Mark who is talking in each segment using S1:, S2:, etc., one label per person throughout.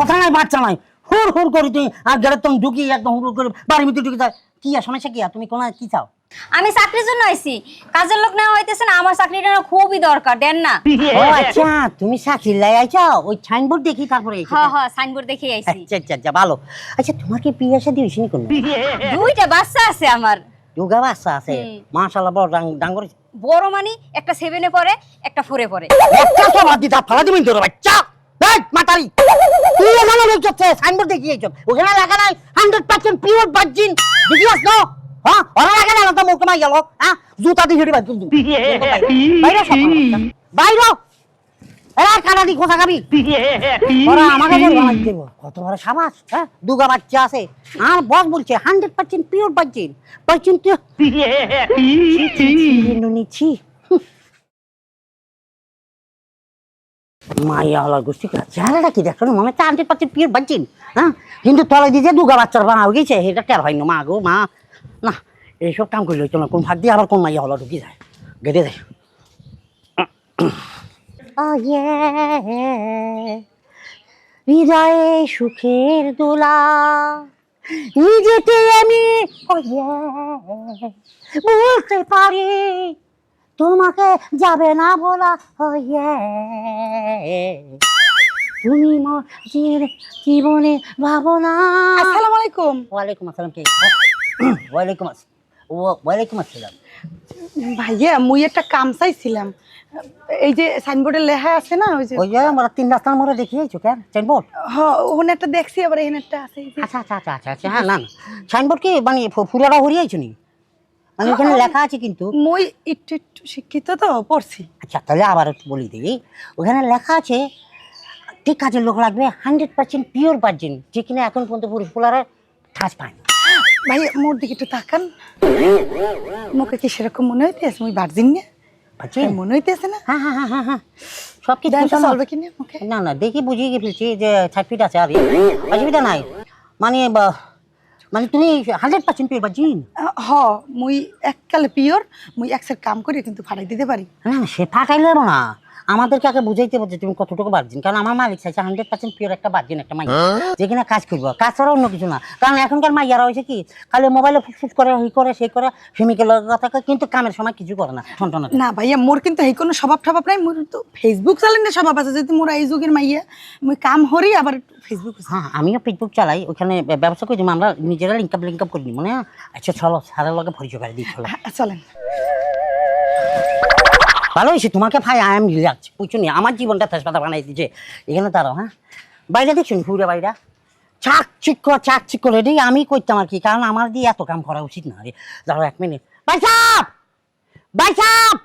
S1: কথা নাই বাচ্চা নাই। হুর হুর করে তুই আর গেলে তুমি ঢুকি একদম হুর করে বাড়ির ভিতরে ঢুকে যায়। কি সমস্যা কি তুমি কোন কি চাও?
S2: আমি চাকরির জন্য আইছি। কাজের লোক নেওয়া হইতেছে না আমার চাকরিটা খুবই দরকার দেন না।
S1: ও আচ্ছা তুমি চাকরি লাই আইছো? ওই সাইনবোর্ড দেখি তারপরে এসেছ।
S2: হ্যাঁ হ্যাঁ সাইনবোর্ড দেখে আইছি।
S1: আচ্ছা আচ্ছা আচ্ছা ভালো। আচ্ছা তোমার কি বিয়ে শাদী হয়েছে নি কোনো?
S2: দুইটা বাচ্চা আছে আমার।
S1: যোগা বাচ্চা আছে। মাশাআল্লাহ বড় ডাঙ্গর
S2: বড় মানি একটা সেভেনে পড়ে একটা ফোরে পড়ে।
S1: একটা তো বাদ দিতা ফালা দিবেন তোর বাচ্চা! এই মাতারি! তুই এখানে যাচ্ছে সাইনবোর্ড দেখি এইসব ওখানে লেখা নাই হান্ড্রেড পার্সেন্ট পিওর ভার্জিন দেখি আস না হ্যাঁ ওরা লেখা নাই তো মুখ মাই গেল হ্যাঁ জুতা দিয়ে বাদ কিন্তু বাইরে বাইরে এরা কানা দি খোঁচা খাবি ওরা আমাকে বলব কত বড় সাবাস হ্যাঁ দুগা বাচ্চা আছে আর বস বলছে hundred percent pure virgin virgin মাইয়া গোষ্ঠী চেহারাটা কি দেখো মনে হচ্ছে হান্ড্রেড পার্সেন্ট পিওর বাচ্চিন হ্যাঁ? কিন্তু তলে দিয়ে দুগা বাচ্চার বানা গেছে, এটা টের হয় না? মা গো, মা। না, এইসব কাম করলে হইতো না কোন ভাগ দিয়ে আবার কোন মাইয়া হলা ঢুকি যায়? গেটে যায় হৃদয়ে সুখের দোলা, নিজেকে আমি বলতে পারি। তোমাকে যাবে না বলা yeah, তুমি মজির জীবনে ভাবনা।
S3: আসসালামু আলাইকুম।
S1: ওয়ালাইকুম আসসালাম কে? ওয়ালাইকুম আসসালাম ওয়ালাইকুম আসসালাম।
S3: ভাইয়া মুই একটা কাম চাইছিলাম। এই যে সাইনবোর্ডে লেখা আছে না ওই যে
S1: ওই যে আমরা তিন রাস্তার মোড়ে দেখি দেখিয়েছো কেন? সাইনবোর্ড
S3: হ ওখানে একটা দেখছি আবার এখানে একটা আছে
S1: আচ্ছা আচ্ছা আচ্ছা আচ্ছা হ্যাঁ না সাইনবোর্ড কি মানে ফু- ফুরাটা হরিয়েছো নি? মানে ওখানে লেখা আছে কিন্তু।
S3: মুই একটু একটু শিক্ষিত তো পড়ছি।
S1: আচ্ছা তাহলে আবার একটু বলি দিই। ওখানে লেখা আছে ঠিক কাজের লোক লাগবে হান্ড্রেড পার্সেন্ট পিওর পার্জেন যে কিনা এখন পর্যন্ত পুরুষ ঠাস পায় না।
S3: ভাইয়া মোর দিকে একটু তাকান। মুখে কি সেরকম মনে হইতেছে? মুই ভার্জিন না? মনে হইতেছে না?
S1: হ্যাঁ হ্যাঁ হ্যাঁ হ্যাঁ হ্যাঁ। সব
S3: চলবে কিনা
S1: না না দেখি বুঝিয়ে ফেলছি যে আছে আর অসুবিধা নাই। মানে মানে তুমি হান্ড্রেড পার্সেন্ট পিওর বা
S3: জিন। হ মুই এককালে পিওর মুই একসের কাম করে কিন্তু ফাটাই দিতে পারি।
S1: না সে ফাটাইলে না। আমাদেরকে আগে বুঝাইতে বলছে তুমি কতটুকু বার্জিন কারণ আমার মালিক চাইছে হান্ড্রেড পার্সেন্ট পিওর একটা বার্জিন একটা মাই যেখানে কাজ করব। কাজ ছাড়া অন্য কিছু না। কারণ এখনকার মাইয়ারা হয়েছে কি খালি মোবাইলে ফুসফুস করে ই করে সে করে ফেমিকেল কথা কয়, কিন্তু কামের সময় কিছু করে না ঠনঠনা
S3: না ভাইয়া মোর কিন্তু এই কোনো স্বভাব ঠভাব নাই। মোর তো ফেসবুক চালান স্বভাব আছে। যদি মোর এই যুগের মাইয়া মুই কাম হরি আবার ফেসবুক
S1: হ্যাঁ আমিও ফেসবুক চালাই। ওখানে ব্যবসা করি আমরা নিজেরা লিঙ্ক আপ লিঙ্ক আপ করি মনে হয়? আচ্ছা চলো সারের লগে পরিচয় করে দিই চলো।
S3: চলেন।
S1: ভালো হয়েছে তোমাকে ভাই আই এম রিল্যাক্স বুঝছ নি? আমার জীবনটা তেজপাতা বানাই দিচ্ছে এখানে দাঁড়াও হ্যাঁ? বাইরে দেখছ পুরো বাইরা? চাক চিক্ক চাক চিক্ক রেডি আমি করতাম আর কি কারণ আমার দিয়ে এত কাম করা উচিত না রে। দাঁড়াও এক মিনিট। ভাই সাপ ভাই সাপ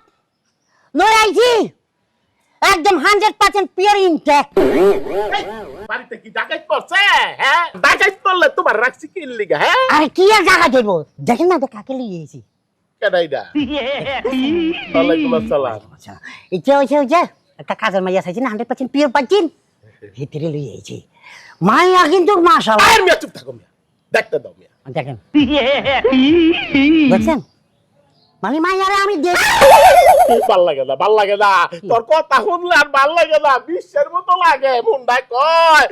S1: নয় আইছি! একদম হান্ড্রেড পার্সেন্ট পিওর ইনটেক
S4: বাড়িতে কি ডাকাত পড়ছে? হ্যাঁ? ডাকাত পড়লে তোমার রাখছি কি লিগা হ্যাঁ?
S1: আর কি আর জায়গা দেবো দেখেন না তো কাকে লিয়ে এসেছি
S4: কেডাইডা ওয়ালাইকুম আসসালাম
S1: আচ্ছা ইচ্ছে হয়েছে ওই যে একটা কাজের মাইয়া চাইছি না হান্ড্রেড পার্সেন্ট পিওর পাচ্ছেন ভিতরে লইয়ে আইছি মাইয়া কিন্তু মাসাল
S4: আর মিয়া চুপ থাকো মিয়া দেখতে দাও মিয়া
S1: দেখেন বুঝছেন মানে মাইয়ারে আমি দেখ
S4: ভালো লাগে না ভালো লাগে না তোর কথা শুনলে আর ভালো লাগে না বিশ্বের মতো লাগে মুন্ডায় কয়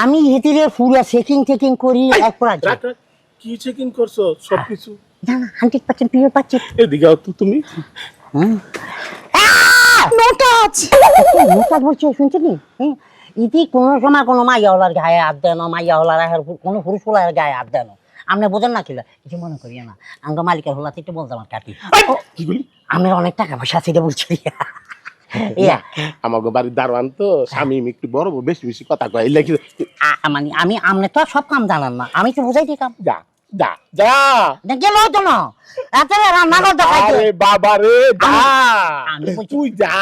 S1: আমি ভিতরে পুরো চেকিং টেকিং করি এক।
S4: কি চেকিং করছ সবকিছু
S1: না না হান্ড্রেড পার্সেন্ট পিওর পাচ্ছি
S4: এদিকে আও তো তুমি।
S3: নো টাচ
S1: মোটা বলছে শুনছেন নি হুম? ইতি কোনো সময় কোনো মাইয়া গায়ে হাত দেয় না মাইয়া হলার কোনো পুরুষ হলার গায়ে হাত দেয় না। আপনি বোঝেন না কিলা কিছু মনে করি না। আঙ্গ মালিকের হলাতে একটু বলতাম আর কাটি
S4: কি বলি?
S1: আপনার অনেক টাকা পয়সা আছে এটা বলছি।
S4: আমাকে বাড়ির দারোয়ান তো স্বামী একটু বড় বড় বেশি বেশি কথা কয়।
S1: মানে আমি আপনি তো আর সব কাম জানান না। আমি তো বুঝাই দিই কাম
S4: যা। যা যা
S1: গেল তো না। এত রান্না করতে
S4: আরে বাবা রে যা তুই যা।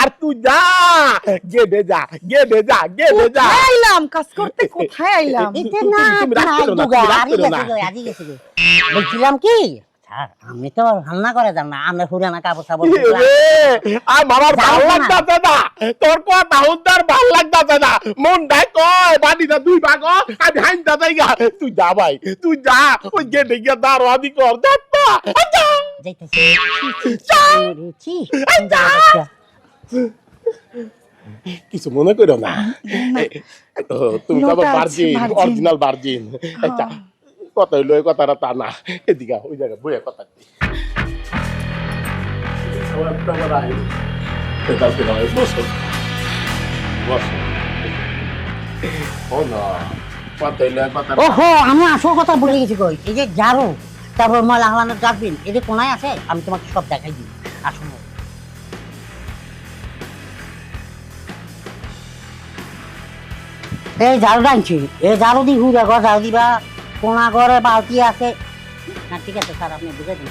S4: আর তুই যা। গেদে যা গেদে যা গেদে যা।
S3: আইলাম? কাজ করতে কোথায় আইলাম?
S1: এতে না
S4: তুমি
S1: না। বলছিলাম কি? স্যার আমি তো রান্না করে যান না। আমরা পুরানা কাপড় সাপড়
S4: রে আমার আর ভালো
S1: যাও না।
S4: লাগতাছে না। তোর কথা হুদ্দার ভালো লাগতাছে না। মন ডাই কয় বাড়িটা দুই ভাগ আমি হাইন্দা যাইগা তুই যা ভাই তুই যা ওই গেটে গিয়া দারোয়ানি কর দেখতা যা
S1: যাইতেছি। ছি, ছি, ছি, ছি, ছি, সুন্দর বাচ্চা।
S4: কিছু মনে করো না? তুমি তো
S3: virgin।
S4: অরিজিনাল ভার্জিন আচ্ছা। কথা হইল এই কথাটা তা না। এদিকে ওই জায়গায় বইয়া কথা এই
S1: আমি আসল কথা বলে গেছি কই? এই যে তারপর ডাস্টবিন এটা কোনায় আছে, আমি তোমাকে সব দেখাই দিই। আসুন এই ঝাড়ু টানছি এই ঝাড়ু দি ঘুরে ঘর ঝাড়ু দিবা। কোনা ঘরে বালতি আছে না ঠিক আছে স্যার আপনি বুঝে দিন।